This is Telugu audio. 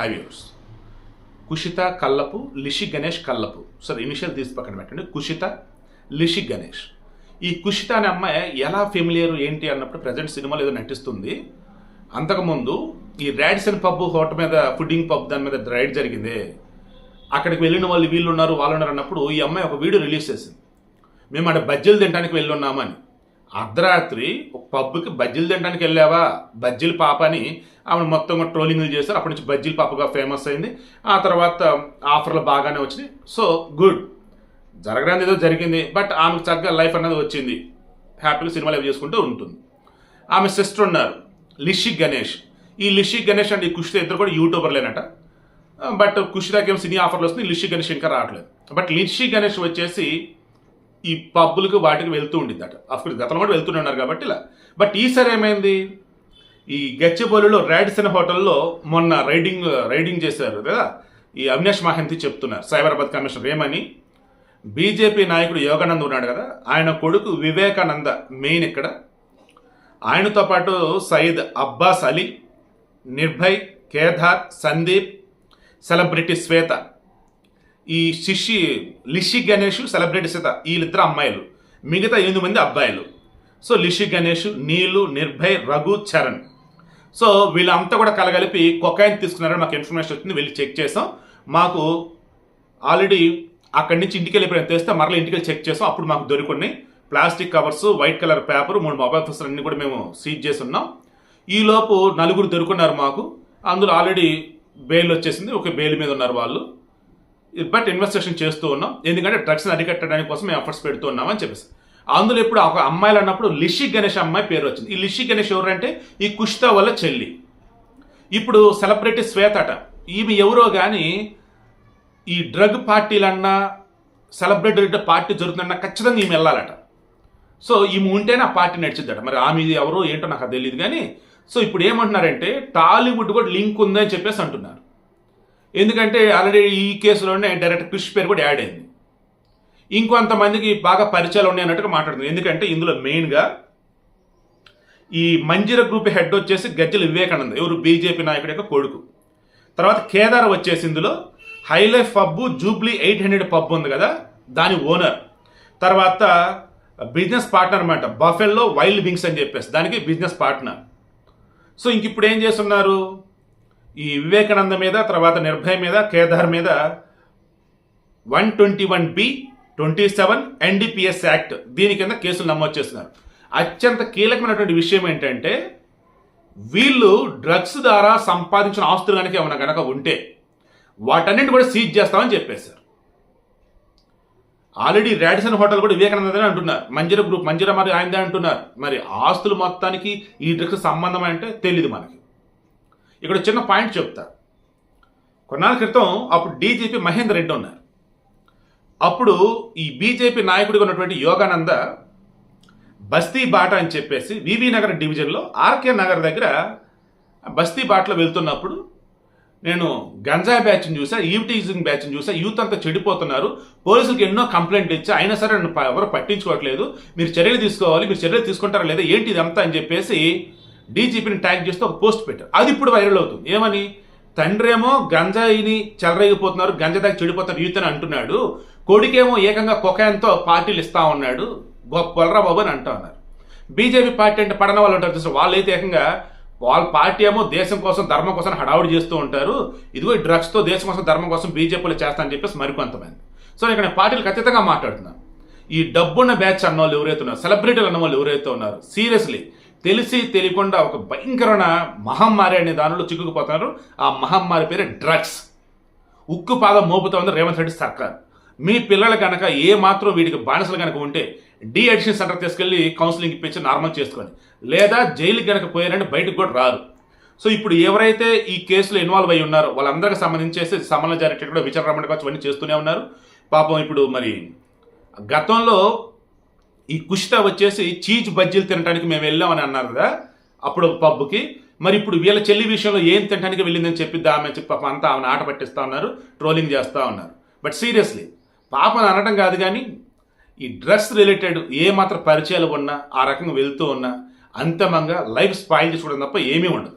Hi viewers Kushitha Kallapu Lishi Ganesh Kallapu. Sir initial తీసి పక్కన పెట్టండి. కుషిత లిషి గణేష్. ఈ కుషిత అనే అమ్మాయి ఎలా ఫెమిలియర్ ఏంటి అన్నప్పుడు ప్రజెంట్ సినిమాలో ఏదో నటిస్తుంది. అంతకుముందు ఈ ర్యాడ్సన్ పబ్ హోటల్ మీద ఫుడ్డింగ్ పబ్ దాని మీద రైడ్ జరిగింది. అక్కడికి వెళ్ళిన వాళ్ళు వీళ్ళు ఉన్నారు వాళ్ళు ఉన్నారు అన్నప్పుడు ఈ అమ్మాయి ఒక వీడియో రిలీజ్ చేసింది. మేము అక్కడ బజ్జీలు తినడానికి వెళ్ళి ఉన్నామని అర్ధరాత్రి ఒక పబ్కి బజ్జీలు తినడానికి వెళ్ళావా? బజ్జీల పాప అని ఆమె మొత్తం ట్రోలింగ్లు చేశారు. అప్పటి నుంచి బజ్జీల పాపగా ఫేమస్ అయింది. ఆ తర్వాత um, ఆఫర్లు బాగానే వచ్చినాయి. సో గుడ్ జరగడానికి ఏదో జరిగింది. బట్ ఆమెకు చక్కగా లైఫ్ అన్నది వచ్చింది. హ్యాపీగా సినిమాలు అవి చేసుకుంటూ ఉంటుంది. ఆమె సిస్టర్ ఉన్నారు. లిషి గణేష్ ఈ లిషి గణేష్ అండ్ ఈ కుషిత ఇద్దరు కూడా యూట్యూబర్లేనట బట్ కుషితాకి ఏం సినీ ఆఫర్లు వస్తుంది లిషి గణేష్ ఇంకా రావట్లేదు. బట్ లిషి గణేష్ వచ్చేసి ఈ పబ్బులకు వాటికి వెళ్తూ ఉండింది అట అఫ్కోర్స్ గతంలో కూడా వెళ్తూనే ఉన్నారు కాబట్టి ఇలా. బట్ ఈసారి ఏమైంది? ఈ గచ్చిబౌలిలో రాడిసన్ హోటల్లో మొన్న రైడింగ్ రైడింగ్ చేశారు కదా? ఈ అవినాష్ మహంతి చెప్తున్నారు సైబరాబాద్ కమిషనర్ ఏమని? బీజేపీ నాయకుడు యోగానంద్ ఉన్నాడు కదా? ఆయన కొడుకు వివేకానంద మెయిన్ ఇక్కడ. ఆయనతో పాటు సయీద్ అబ్బాస్ అలీ నిర్భయ్ కేదార్ సందీప్ సెలబ్రిటీ శ్వేత. ఈ శిషి లిషి గణేష్ సెలబ్రిటీ సీత వీళ్ళిద్దరు అమ్మాయిలు. మిగతా ఎనిమిది మంది అబ్బాయిలు. సో లిషి గణేష్ నీలు నిర్భయ్ రఘు చరణ్. సో వీళ్ళంతా కూడా కలగలిపి కొకాయిన్ తీసుకున్నారని మాకు ఇన్ఫర్మేషన్ వచ్చింది. వెళ్ళి చెక్ చేసాం. మాకు ఆల్రెడీ అక్కడి నుంచి ఇంటికి వెళ్ళిపోయిన తెస్తే మరలా ఇంటికి వెళ్ళి చెక్ చేసాం. అప్పుడు మాకు దొరుకున్నాయి. Plastic covers white colour paper మూడు మొబైల్ ఫోన్స్ అన్ని కూడా మేము సీజ్ చేసి ఉన్నాం. ఈలోపు నలుగురు దొరుకున్నారు మాకు. అందులో ఆల్రెడీ బెయిల్ వచ్చేసింది. ఒక బెయిల్ మీద ఉన్నారు వాళ్ళు. బట్ ఇన్వెస్టిగేషన్ చేస్తూ ఉన్నాం. ఎందుకంటే డ్రగ్స్ని అరికట్టడానికి కోసం మేము ఎఫర్ట్స్ పెడుతూ ఉన్నామని చెప్పేసి. అందులో ఇప్పుడు ఒక అమ్మాయిలు అన్నప్పుడు లిషి గణేష్ అమ్మాయి పేరు వచ్చింది. ఈ లిషి గణేష్ ఎవరంటే ఈ కుష్తా వల్ల చెల్లి. ఇప్పుడు సెలబ్రిటీ శ్వేత అట. ఈమె ఎవరో కానీ ఈ డ్రగ్ పార్టీలన్నా సెలబ్రిటీ పార్టీ జరుగుతుందన్నా ఖచ్చితంగా ఈమె వెళ్ళాలట. సో ఈమె ఉంటేనే ఆ పార్టీ నడిచిద్దట. మరి ఆమె ఎవరో ఏంటో నాకు తెలియదు కానీ సో ఇప్పుడు ఏమంటున్నారంటే టాలీవుడ్ కూడా లింక్ ఉందని చెప్పేసి అంటున్నారు. ఎందుకంటే ఆల్రెడీ ఈ కేసులోనే డైరెక్ట్ క్రిష్ పేరు కూడా యాడ్ అయింది. ఇంకొంతమందికి బాగా పరిచయాలు ఉన్నాయి అన్నట్టుగా మాట్లాడుతుంది. ఎందుకంటే ఇందులో మెయిన్గా ఈ మంజిర గ్రూప్ హెడ్ వచ్చేసి గజ్జల వివేకానంద్ ఎవరు బీజేపీ నాయకుడి యొక్క కొడుకు. తర్వాత కేదార్ వచ్చేసి ఇందులో High Life pub Jubilee eight hundred pub ఉంది కదా దాని ఓనర్. తర్వాత బిజినెస్ పార్ట్నర్ అనమాట బఫెల్లో వైల్డ్ వింగ్స్ అని చెప్పేసి దానికి బిజినెస్ పార్ట్నర్. సో ఇంక ఇప్పుడు ఏం చేస్తున్నారు? ఈ వివేకానంద మీద తర్వాత నిర్భయ మీద కేదార్ మీద one twenty one B twenty seven NDPS act దీని కింద కేసులు నమోదు చేస్తున్నారు. అత్యంత కీలకమైనటువంటి విషయం ఏంటంటే వీళ్ళు డ్రగ్స్ ద్వారా సంపాదించిన ఆస్తులు కనుక ఏమైనా కనుక ఉంటే వాటన్నింటి కూడా సీజ్ చేస్తామని చెప్పేశారు. ఆల్రెడీ రాడిసన్ హోటల్ కూడా వివేకానందని అంటున్నారు. మంజిర గ్రూప్ మంజిర మరి ఆయనదే అంటున్నారు. మరి ఆస్తులు మొత్తానికి ఈ డ్రగ్స్ సంబంధం అంటే తెలియదు మనకి. ఇక్కడ చిన్న పాయింట్ చెప్తా. కొన్నాళ్ళ క్రితం అప్పుడు డీజీపీ మహేందర్ రెడ్డి ఉన్నారు. అప్పుడు ఈ బీజేపీ నాయకుడిగా ఉన్నటువంటి యోగానంద బస్తీ బాట అని చెప్పేసి వివి నగర్ డివిజన్లో ఆర్కే నగర్ దగ్గర బస్తీ బాటలో వెళ్తున్నప్పుడు నేను గంజాయి బ్యాచ్ని చూసా ఈవిటీజింగ్ బ్యాచ్ని చూసా యూత్ అంతా చెడిపోతున్నారు. పోలీసులకు ఎన్నో కంప్లైంట్ ఇచ్చా అయినా సరే నన్ను ఎవరు పట్టించుకోవట్లేదు. మీరు చర్యలు తీసుకోవాలి మీరు చర్యలు తీసుకుంటారా లేదా ఏంటి ఇదంతా అని చెప్పేసి డీజీపీని ట్యాగ్ చేస్తూ ఒక పోస్ట్ పెట్టారు. అది ఇప్పుడు వైరల్ అవుతుంది. ఏమని? తండ్రేమో గంజాయిని చెలరేగిపోతున్నారు గంజా దాకా చెడిపోతారు యూత్ అని అంటున్నాడు. కొడుకేమో ఏకంగా కొకాయంతో పార్టీలు ఇస్తా ఉన్నాడు. గొప్పలరా బాబు అని అంటా ఉన్నారు. బీజేపీ పార్టీ అంటే పడన వాళ్ళు ఉంటారు చూసారు? వాళ్ళైతే ఏకంగా వాళ్ళ పార్టీ ఏమో దేశం కోసం ధర్మం కోసం హడావుడి చేస్తూ ఉంటారు. ఇదిగో డ్రగ్స్తో దేశం కోసం ధర్మం కోసం బీజేపీలు చేస్తానని చెప్పేసి మరికొంతమంది. సో ఇక్కడ పార్టీలు ఖచ్చితంగా మాట్లాడుతున్నాను ఈ డబ్బున్న బ్యాచ్ అన్న వాళ్ళు ఎవరైతే ఉన్నారు సెలబ్రిటీలు అన్న వాళ్ళు ఎవరైతే ఉన్నారు సీరియస్లీ తెలిసి తెలియకుండా ఒక భయంకరమైన మహమ్మారి అనే దానిలో చిక్కుకుపోతున్నారు. ఆ మహమ్మారి పేరు డ్రగ్స్. ఉక్కు పాదం మోపుతా ఉంది రేవంత్ రెడ్డి సర్కార్. మీ పిల్లలు కనుక ఏ మాత్రం వీడికి బానిసలు కనుక ఉంటే డి అడిషన్ సెంటర్ తీసుకెళ్ళి కౌన్సిలింగ్ ఇప్పించి నార్మల్ చేసుకొని లేదా జైలుకి కనుక పోయారంటే బయటకు కూడా రారు. సో ఇప్పుడు ఎవరైతే ఈ కేసులో ఇన్వాల్వ్ అయి ఉన్నారో వాళ్ళందరికీ సంబంధించేసి సమన్వయ జరిగేటట్టు కూడా విచారణ కావచ్చు ఇవన్నీ చేస్తూనే ఉన్నారు. పాపం ఇప్పుడు మరి గతంలో ఈ కుషితా వచ్చేసి చీజ్ బజ్జీలు తినడానికి మేము వెళ్ళామని అన్నారు కదా అప్పుడు పబ్కి. మరి ఇప్పుడు వీళ్ళ చెల్లి విషయంలో ఏం తినడానికి వెళ్ళిందని చెప్పి ఆమె చెప్పి పాప అంతా ఆమెను ఆట పట్టిస్తూ ఉన్నారు ట్రోలింగ్ చేస్తూ ఉన్నారు. బట్ సీరియస్లీ పాపను అనడం కాదు కానీ ఈ డ్రెస్ రిలేటెడ్ ఏమాత్రం పరిచయాలు ఉన్నా ఆ రకంగా వెళ్తూ ఉన్నా అంతమంగా లైఫ్ స్పాయిల్ చేసుకోవడం తప్ప ఏమీ ఉండదు.